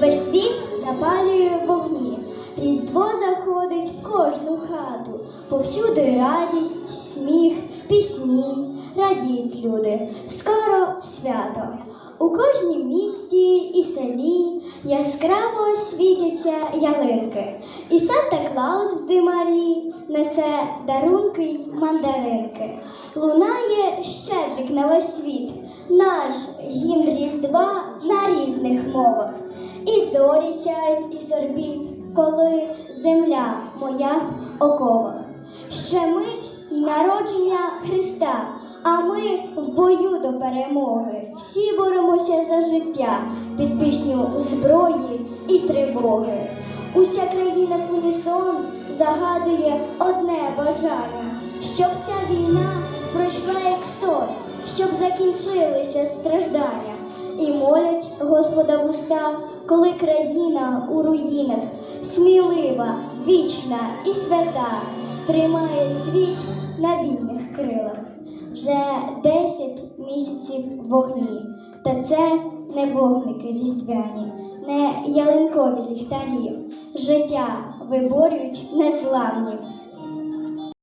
Весь світ запалює вогні, Різдво заходить в кожну хату, повсюди радість, сміх, пісні, радіють люди, скоро свято. У кожнім місті і селі яскраво світяться ялинки, і Санта Клаус в димарі несе дарунки й мандаринки. Лунає щедрик на весь світ, наш гімн Різдва на різних мовах. І зорі сяють із орбіт, коли земля моя в оковах. Ще мить і народження Христа, а ми в бою до перемоги. Життя під пісню зброї і тривоги. Уся країна в унісон загадує одне бажання, щоб ця війна пройшла як сон, щоб закінчилися страждання. І молять Господа в уста, коли країна у руїнах, смілива, вічна і свята, тримає світ на вільних крилах. Вже десять місяців вогні, та це не вогники різдвяні, не ялинкові ліхтарі. Життя виборюють незламні,